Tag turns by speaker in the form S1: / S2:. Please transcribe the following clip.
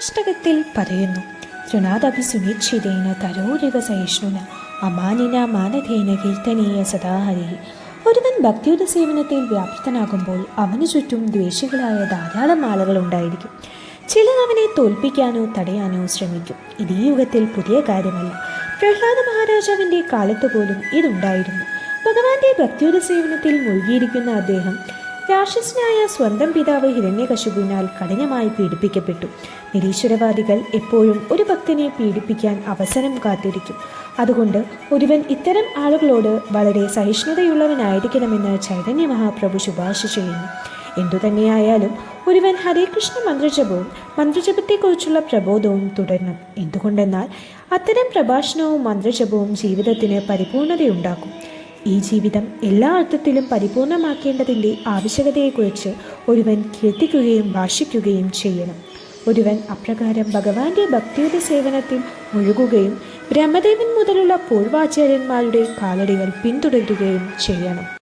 S1: ശിവാഷ്ടകത്തിൽ പറയുന്നു തൃണാദപി സുനിശ്ചിതേന തരോരിവ സഹിഷ്ണുന അമാനിന മാനധേന കീർത്തനീയ സദാഹരി. ഒരുവൻ ഭക്തിയുടെ സേവനത്തിൽ വ്യാപൃതനാകുമ്പോൾ അവന് ചുറ്റും ദ്വേഷികളായ ധാരാളം ആളുകൾ ഉണ്ടായിരിക്കും. ചിലർ അവനെ തോൽപ്പിക്കാനോ തടയാനോ ശ്രമിക്കും. ഇത് ഈ യുഗത്തിൽ പുതിയ കാര്യമല്ല. പ്രഹ്ലാദ മഹാരാജാവിന്റെ കാലത്ത് പോലും ഇതുണ്ടായിരുന്നു. ഭഗവാന്റെ ഭക്തിയുടെ സേവനത്തിൽ മുഴുകിയിരിക്കുന്ന അദ്ദേഹം രാക്ഷസനായ സ്വന്തം പിതാവ് ഹിരണ്യകശുപുവിനാൽ കഠിനമായി പീഡിപ്പിക്കപ്പെട്ടു. നിരീശ്വരവാദികൾ എപ്പോഴും ഒരു ഭക്തനെ പീഡിപ്പിക്കാൻ അവസരം കാത്തിരിക്കും. അതുകൊണ്ട് ഒരുവൻ ഇത്തരം ആളുകളോട് വളരെ സഹിഷ്ണുതയുള്ളവനായിരിക്കണമെന്ന് ചൈതന്യ മഹാപ്രഭു ശുപാർശ ചെയ്യുന്നു. എന്തുതന്നെയായാലും ഒരുവൻ ഹരേകൃഷ്ണ മന്ത്രജപവും മന്ത്രജപത്തെക്കുറിച്ചുള്ള പ്രബോധവും തുടരണം. എന്തുകൊണ്ടെന്നാൽ അത്തരം പ്രഭാഷണവും മന്ത്രജപവും ജീവിതത്തിന് പരിപൂർണതയുണ്ടാക്കും. ഈ ജീവിതം എല്ലാ അർത്ഥത്തിലും പരിപൂർണമാക്കേണ്ടതിന്റെ ആവശ്യകതയെക്കുറിച്ച് ഒരുവൻ കീർത്തിക്കുകയും ഭാഷിക്കുകയും ചെയ്യണം. ഒരുവൻ അപ്രകാരം ഭഗവാന്റെ ഭക്തിയുടെ സേവനത്തിൽ മുഴുകുകയും ബ്രഹ്മദേവൻ മുതലുള്ള പൂർവാചാര്യന്മാരുടെ കാലടികൾ പിന്തുടരുകയും ചെയ്യണം.